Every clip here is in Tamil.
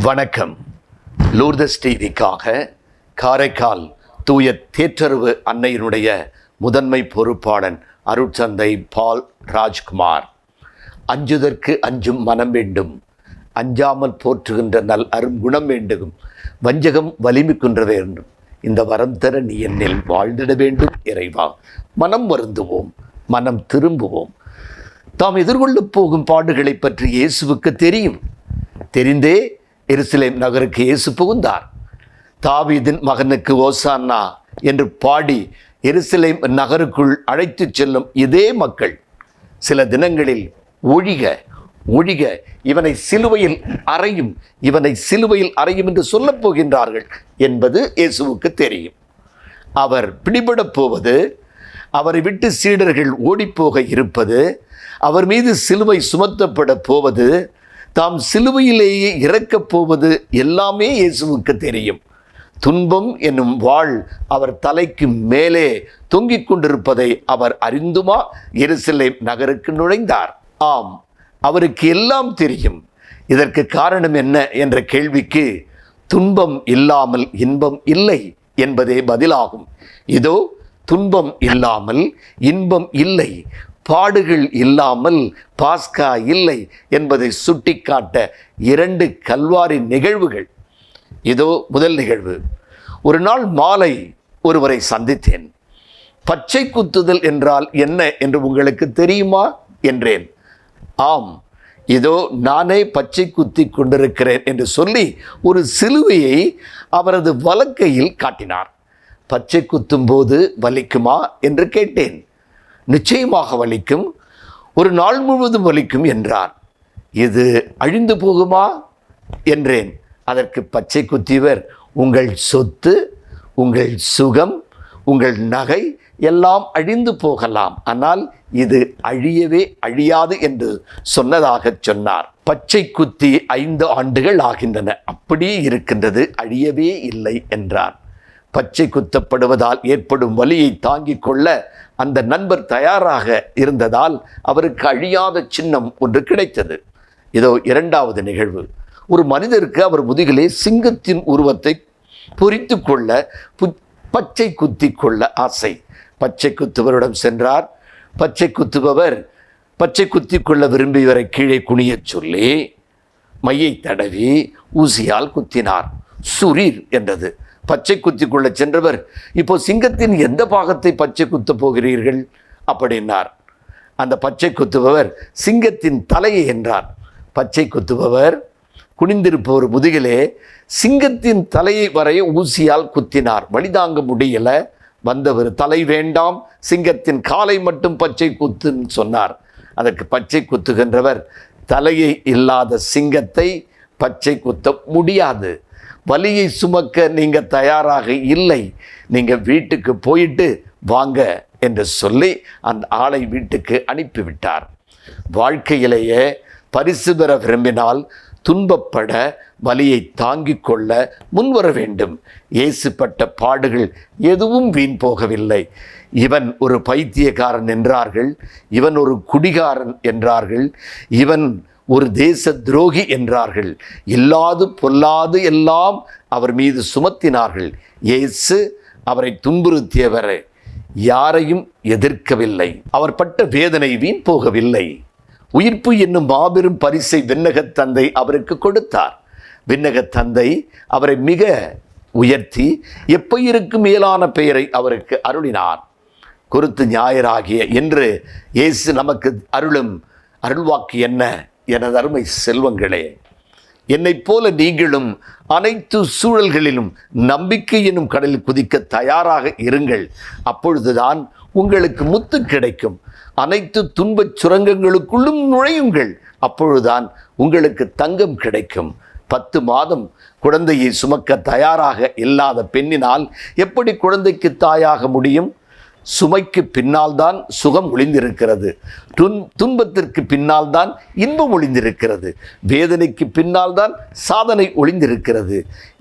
வணக்கம். லூர்தஸ் டிவிக்காக காரைக்கால் தூய தேற்றறிவு அன்னையினுடைய முதன்மை பொறுப்பாளன் அருட்சந்தை பால் ராஜ்குமார். அஞ்சுதற்கு அஞ்சும் மனம் வேண்டும். அஞ்சாமல் போற்றுகின்ற நல் அருங்குணம் வேண்டும். வஞ்சகம் வலிமிக்குன்ற வேண்டும். இந்த வரம் தர நீ என்னில் வாழ்ந்திட வேண்டும் இறைவா. மனம் வருந்துவோம் மனம் திரும்புவோம். தாம் எதிர்கொள்ளப் போகும் பாடுகளை பற்றி இயேசுவுக்கு தெரியும். தெரிந்தே எருசலேம் நகருக்கு இயேசு புகுந்தார். தாவீதின் மகனுக்கு ஓசானா என்று பாடி எருசலேம் நகருக்குள் அழைத்துச் செல்லும் இதே மக்கள் சில தினங்களில் ஒழிக ஒழிக இவனை சிலுவையில் அறையும் இவனை சிலுவையில் அறையும் என்று சொல்லப் போகின்றார்கள் என்பது இயேசுவுக்கு தெரியும். அவர் பிடிபடப் போவது அவரை விட்டு சீடர்கள் ஓடிப்போக இருப்பது அவர் மீது சிலுவை சுமத்தப்பட போவது தாம் சிலுவையிலேயே இறக்கப் போவது எல்லாமே இயேசுவுக்கு தெரியும். துன்பம் என்னும் வாழ் அவர் தலைக்கு மேலே தொங்கிக் கொண்டிருப்பதை அவர் அறிந்துமா? எருசலேம் நகருக்கு நுழைந்தார். ஆம் அவருக்கு எல்லாம் தெரியும். இதற்கு காரணம் என்ன என்ற கேள்விக்கு துன்பம் இல்லாமல் இன்பம் இல்லை என்பதே பதிலாகும். இதோ துன்பம் இல்லாமல் இன்பம் இல்லை. பாடுகள் இல்லாமல் பாஸ்கா இல்லை என்பதை சுட்டிக்காட்ட இரண்டு கல்வாரி நிகழ்வுகள். இதோ முதல் நிகழ்வு. ஒரு நாள் மாலை ஒருவரை சந்தித்தேன். பச்சை குத்துதல் என்றால் என்ன என்று உங்களுக்கு தெரியுமா? என்றேன். ஆம் இதோ நானே பச்சை குத்தி கொண்டிருக்கிறேன் என்று சொல்லி ஒரு சிலுவையை அவரது வலக்கையில் காட்டினார். பச்சை குத்தும் போது வலிக்குமா? என்று கேட்டேன். நிச்சயமாக வலிக்கும். ஒரு நாள் முழுவதும் வலிக்கும் என்றார் இது அழிந்து போகுமா என்றேன். அதற்கு பச்சை குத்தியவர் உங்கள் சொத்து உங்கள் சுகம் உங்கள் நகை எல்லாம் அழிந்து போகலாம். ஆனால் இது அழியவே அழியாது என்று சொன்னதாக சொன்னார். பச்சை குத்தி ஐந்து ஆண்டுகள் ஆகின்றன. அப்படியே இருக்கின்றது அழியவே இல்லை என்றார் பச்சை குத்தப்படுவதால் ஏற்படும் வலியை தாங்கிக் கொள்ள அந்த நண்பர் தயாராக இருந்ததால் அவருக்கு அழியாத சின்னம் ஒன்று கிடைத்தது. இதோ இரண்டாவது நிகழ்வு. ஒரு மனிதருக்கு அவர் முதுகிலே சிங்கத்தின் உருவத்தை பொறித்து கொள்ள பு- பச்சை குத்தி கொள்ள ஆசை. பச்சை குத்துவரிடம் சென்றார். பச்சை குத்துபவர் பச்சை குத்தி கொள்ள விரும்பியவரை கீழே குனியச் சொல்லி மையை தடவி ஊசியால் குத்தினார். சுரீர் என்றது. பச்சை குத்தி கொள்ள சென்றவர் இப்போ சிங்கத்தின் எந்த பாகத்தை பச்சை குத்தப் போகிறீர்கள்? அப்படின்னார். அந்த பச்சை குத்துபவர் சிங்கத்தின் தலையை என்றார். பச்சை குத்துபவர் குனிந்திருப்பவர் முதுகிலே சிங்கத்தின் தலையை வரைய ஊசியால் குத்தினார். வழிதாங்க முடியலை. வந்தவர் தலை வேண்டாம் சிங்கத்தின் காலை மட்டும் பச்சை குத்துன்னு சொன்னார். அதற்கு பச்சை குத்துகின்றவர் தலையை இல்லாத சிங்கத்தை பச்சை குத்த முடியாது. வலியை சுமக்க நீங்கள் தயாராக இல்லை. நீங்கள் வீட்டுக்கு போயிட்டு வாங்க என்று சொல்லி அந்த ஆளை வீட்டுக்கு அனுப்பிவிட்டார். வாழ்க்கையிலேயே பரிசு பெற விரும்பினால் துன்பப்பட வலியை தாங்கிக் கொள்ள முன்வர வேண்டும். ஏசுப்பட்ட பாடுகள் எதுவும் வீண் போகவில்லை. இவன் ஒரு பைத்தியக்காரன் என்றார்கள். இவன் ஒரு குடிகாரன் என்றார்கள். இவன் ஒரு தேச துரோகி என்றார்கள். இல்லாது பொல்லாது எல்லாம் அவர் மீது சுமத்தினார்கள். இயேசு அவரை துன்புறுத்தியவர் யாரையும் எதிர்க்கவில்லை. அவர் பட்ட வேதனை வீண் போகவில்லை. உயிர்ப்பு என்னும் மாபெரும் பரிசை விண்ணகத் தந்தை அவருக்கு கொடுத்தார். விண்ணகத் தந்தை அவரை மிக உயர்த்தி எப்பயிருக்கு மேலான பெயரை அவருக்கு அருளினார். குருத்து ஞாயிறாகிய என்று இயேசு நமக்கு அருளும் அருள்வாக்கு என்ன? எனது அருமை செல்வங்களே என்னைப் போல நீங்களும் அனைத்து சூழல்களிலும் நம்பிக்கை என்னும் கடலில் குதிக்க தயாராக இருங்கள். அப்பொழுதுதான் உங்களுக்கு முத்து கிடைக்கும். அனைத்து துன்பச் சுரங்கங்களுக்குள்ளும் நுழையுங்கள். அப்பொழுதுதான் உங்களுக்கு தங்கம் கிடைக்கும். பத்து மாதம் குழந்தையை சுமக்க தயாராக இல்லாத பெண்ணினால் எப்படி குழந்தைக்கு தாயாக முடியும்? சுமைக்கு பின்னால் தான் சுகம் ஒளிந்திருக்கிறது. துன் துன்பத்திற்கு பின்னால் தான் இன்பம் ஒளிந்திருக்கிறது. வேதனைக்கு பின்னால் தான் சாதனை ஒளிந்திருக்கிறது.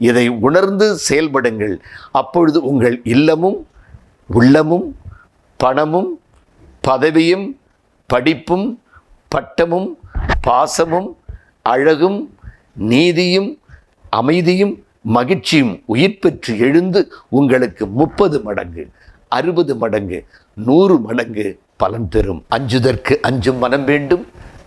இதை உணர்ந்து செயல்படுங்கள். அப்பொழுது உங்கள் இல்லமும் உள்ளமும் பணமும் பதவியும் படிப்பும் பட்டமும் பாசமும் அழகும் நீதியும் அமைதியும் மகிழ்ச்சியும் உயிர் பெற்று எழுந்து உங்களுக்கு முப்பது மடங்கு. அறுபது மடங்கு நூறு மடங்கு பலன் தரும். அஞ்சுதற்கு அஞ்சும் மனம் வேண்டும்.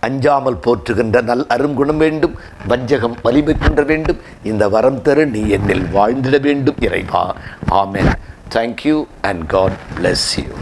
அஞ்சாமல் போற்றுகின்ற நல் அருங்குணம் வேண்டும். வஞ்சகம் வலிமை கொன்ற வேண்டும். இந்த வரம் தர நீ என்னில் வாழ்ந்திட வேண்டும் இறைவா. ஆமேன். Thank you and God bless you